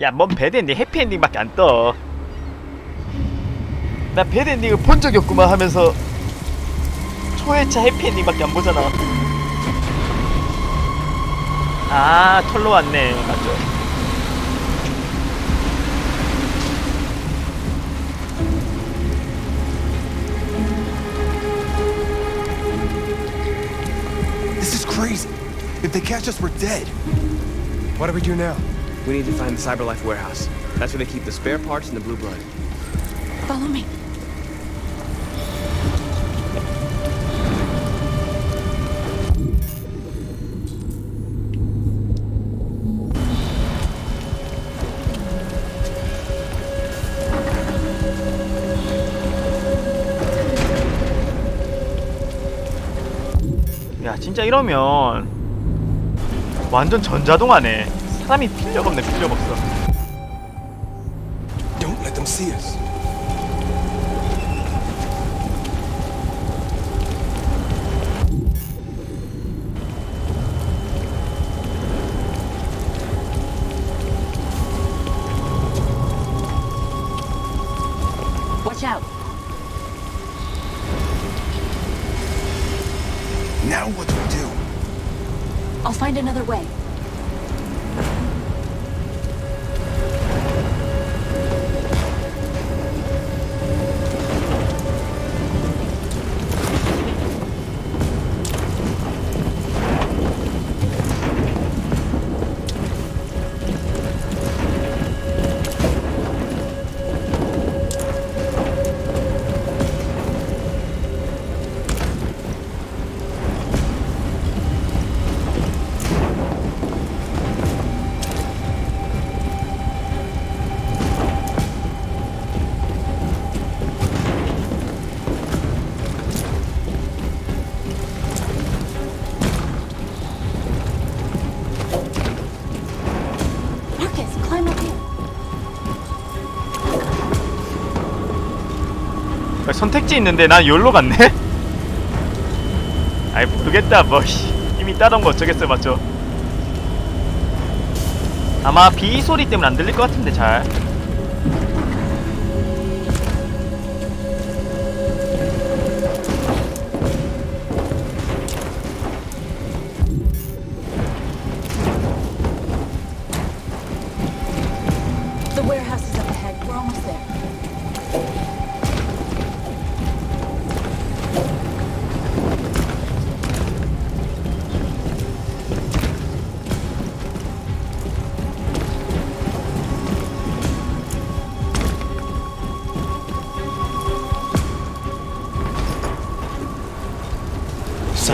야뭔 배드엔딩 해피엔딩밖에 안떠 나 배드엔딩을 본 적이 없구만 하면서 초회차 해피엔딩밖에 안 보잖아 아 털로 왔네 맞죠 This. If they catch us, we're dead. What do we do now? We need to find the Cyberlife warehouse. That's where they keep the spare parts and the blue blood. Follow me. 야 진짜 이러면 완전 전자동하네 사람이 필요가 없네 필요가 없어 Don't let them see us. Watch out. Now what do we do? I'll find another way. 선택지 있는데 난 여기로 갔네? 아이 모르겠다 뭐 씨. 이미 따던 거 어쩌겠어 맞죠? 아마 비 소리 때문에 안 들릴 것 같은데 잘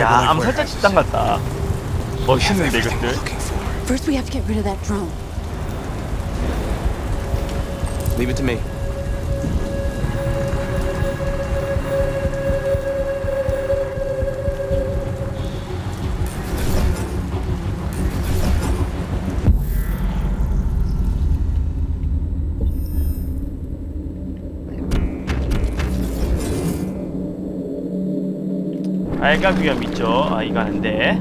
야 Cyberlife 암살자 warehouses. 집단 같다 Have 멋있는데 everything we're 이것들 looking for. First, we have to get rid of that drone. Leave it to me. 발각 위험 있죠. 아 이거 하는데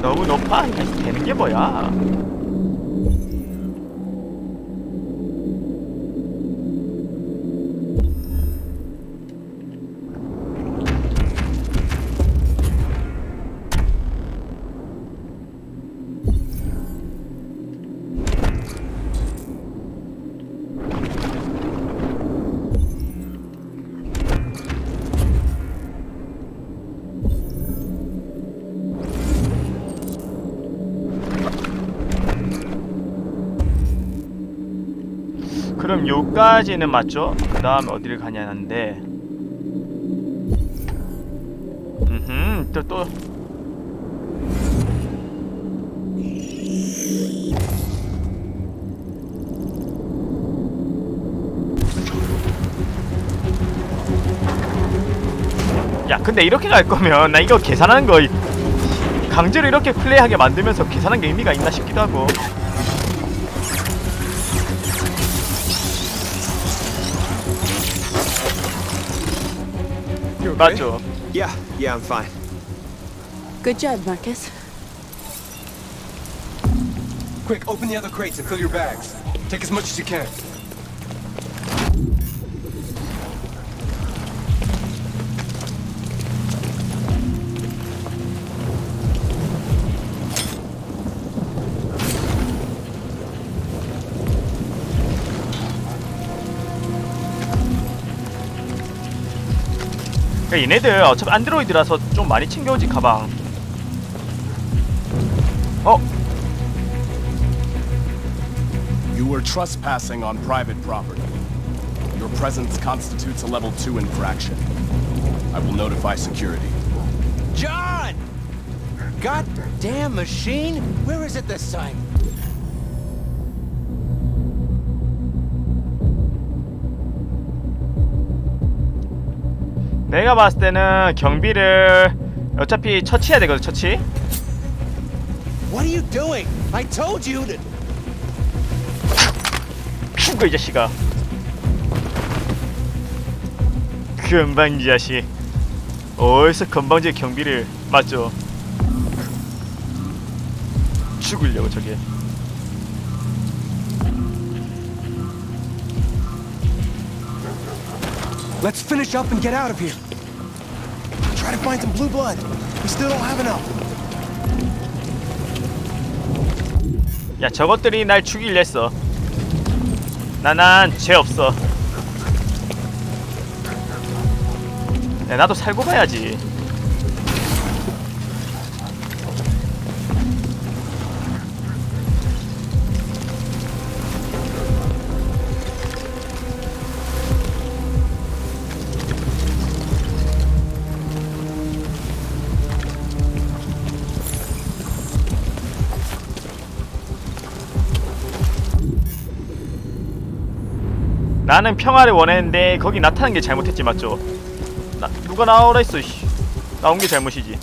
너무 높아. 이거 되는 게 뭐야 그럼 요까지는 맞죠? 그 다음에 어디를 가냐는데. 음흠 또 또. 야 근데 이렇게 갈 거면 나 이거 계산하는 거 강제로 이렇게 플레이하게 만들면서 계산한 게 의미가 있나 싶기도 하고 You okay? 맞죠? Yeah, yeah, I'm fine. Good job, Marcus. Quick, open the other crates and fill your bags. Take as much as you can. 그러니까 얘네들 어차피 안드로이드라서 좀 많이 챙겨오지 가방. 어? You were trespassing on private property. Your presence constitutes a level 2 infraction. I will notify security. John! Goddamn machine! Where is it this time? 내가 봤을 때는 경비를 어차피 처치해야 되거든 처치. What are you doing? I told you to. 죽어 이 자식아. 건방지 자식. 어디서 건방지 경비를 맞죠? 죽으려고 저게. Let's finish up and get out of here. Try to find some blue blood. We still don't have enough. 야 저것들이 날 죽이려 했어. 나난 죄 없어. 야, 나도 살고 봐야지. 나는 평화를 원했는데 거기 나타난 게 잘못했지 맞죠? 나 누가 나오라 했어 씨. 나온 게 잘못이지.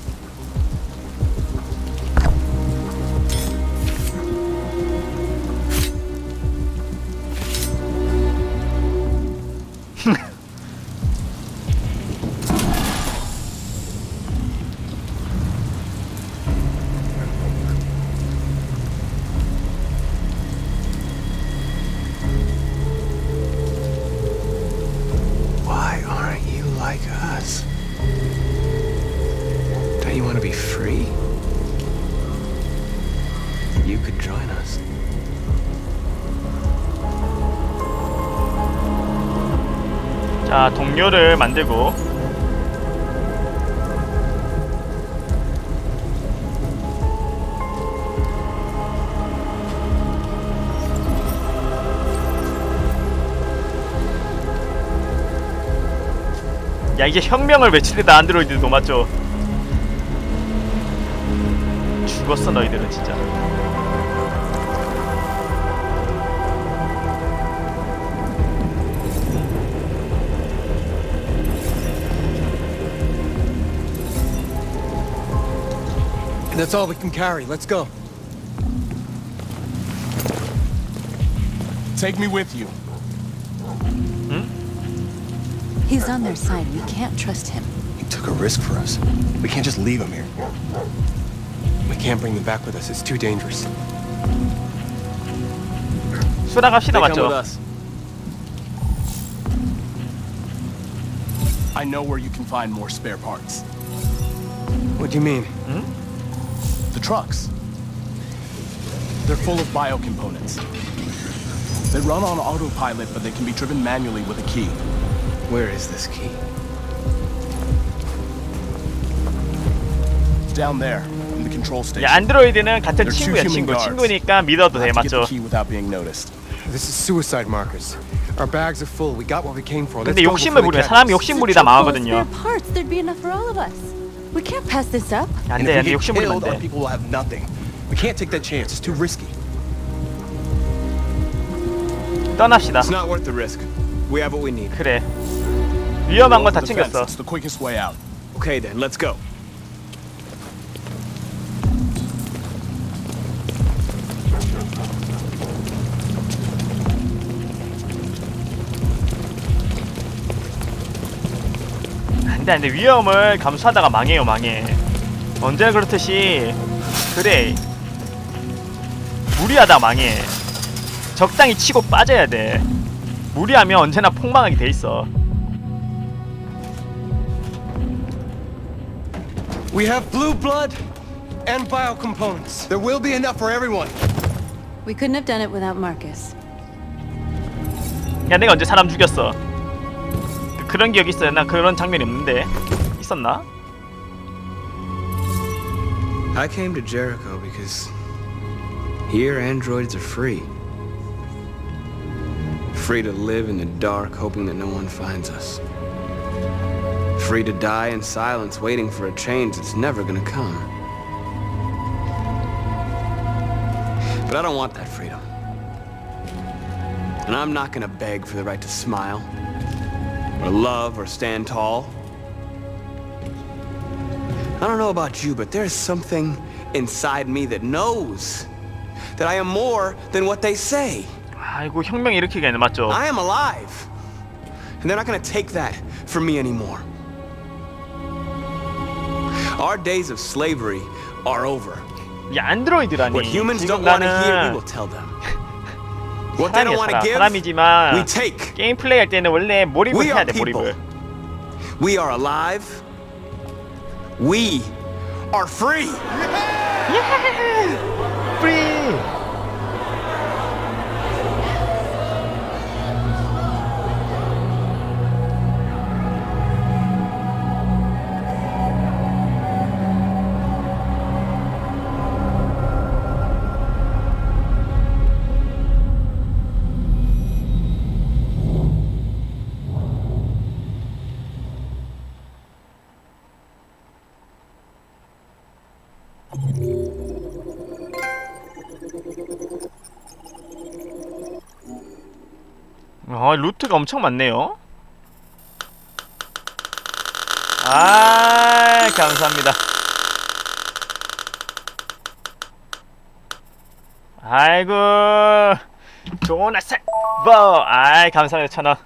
자 동료를 만들고 야 이제 혁명을 외칠 때다 안드로이드도 맞죠? 죽었어 너희들은 진짜 That's all we can carry. Let's go. Take me with you. He's on their side. We can't trust him. He took a risk for us. We can't just leave him here. We can't bring them back with us. It's too dangerous. 수다 갑시다 They come with 맞죠? us. I know where you can find more spare parts. What do you mean? The trucks. They're full of biocomponents. They run on autopilot, but they can be driven manually with a key. Where is this key? Down there, in the control station. 야 안드로이드는 같은 They're two 친구야 human 친구 guards. 친구니까 믿어도 돼 Have to get the 맞죠? key without being noticed. This is suicide markers. Our bags are full. We got what we came for. Let's 근데 go 욕심을 before 부리면 they catch 사람이 us. 욕심 부리다 망하거든요 Spare parts. There'd be enough for all of us. We can't pass this up. And 안돼 안돼 if we get 욕심 부리면 killed, our 안돼 people will have nothing. We can't take that chance. It's too risky. 떠납시다 It's not worth the risk. We have what we need. 그래 위험한 건 다 Over the fence. 챙겼어 It's the quickest way out. Okay then, let's go. 안돼 안돼 위험을 감수하다가 망해요 망해 언제나 그렇듯이 그래 무리하다 망해 적당히 치고 빠져야 돼 무리하면 언제나 폭망하게 돼 있어 We have blue blood and biocomponents. There will be enough for everyone. We couldn't have done it without Marcus. 야 내가 언제 사람 죽였어 그런 기억 있어요 나 그런 장면이 없는데 있었나? I came to Jericho because here androids are free. Free to live in the dark, hoping that no one finds us. Free to die in silence, waiting for a change that's never gonna come. But I don't want that freedom. And I'm not gonna beg for the right to smile, or love, or stand tall. I don't know about you, but there's something inside me that knows that I am more than what they say. 아이고 혁명 일으키기에는 맞죠 I am alive. And they're not gonna take that from me anymore. Our days of slavery are over. 이 안드로이드라니 What humans 지금 don't want to hear, we 나는 will tell them. What they 사람이야 don't want to 사람 give, 사람이지만 we take. 게임 플레이 할 때는 원래 몰입을 We 해야 are 돼 people. 몰입을 We are alive. We are free. 프리 아 루트가 엄청 많네요. 아 감사합니다. 아이고 조나스 버 아이 감사합니다 천원.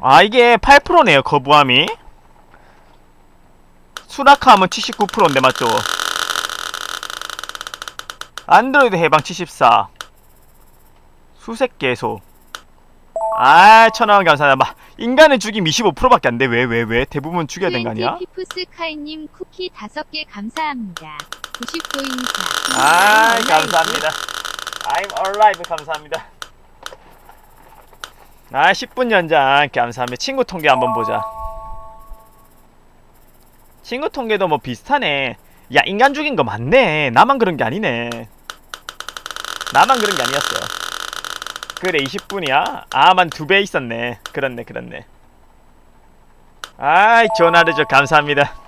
아 이게 8%네요 거부함이. 수락하면 79%인데 맞죠? 안드로이드 해방 74 수색 개소 아 천원 감사합니다 마, 인간을 죽임 25%밖에 안 돼. 왜 왜 왜? 대부분 죽여야 되는 거 아니야? 피푸스카이님 쿠키 5개 감사합니다. 90도 인사. 아 감사합니다. I'm alive. 감사합니다. 아 10분 연장. 감사합니다. 친구 통계 한번 보자. 친구 통계도 뭐 비슷하네. 야 인간 죽인 거 맞네. 나만 그런 게 아니네. 나만 그런 게 아니었어 그래 20분이야? 아만 두 배 있었네. 그렇네 그렇네. 아이 전화를 줘. 감사합니다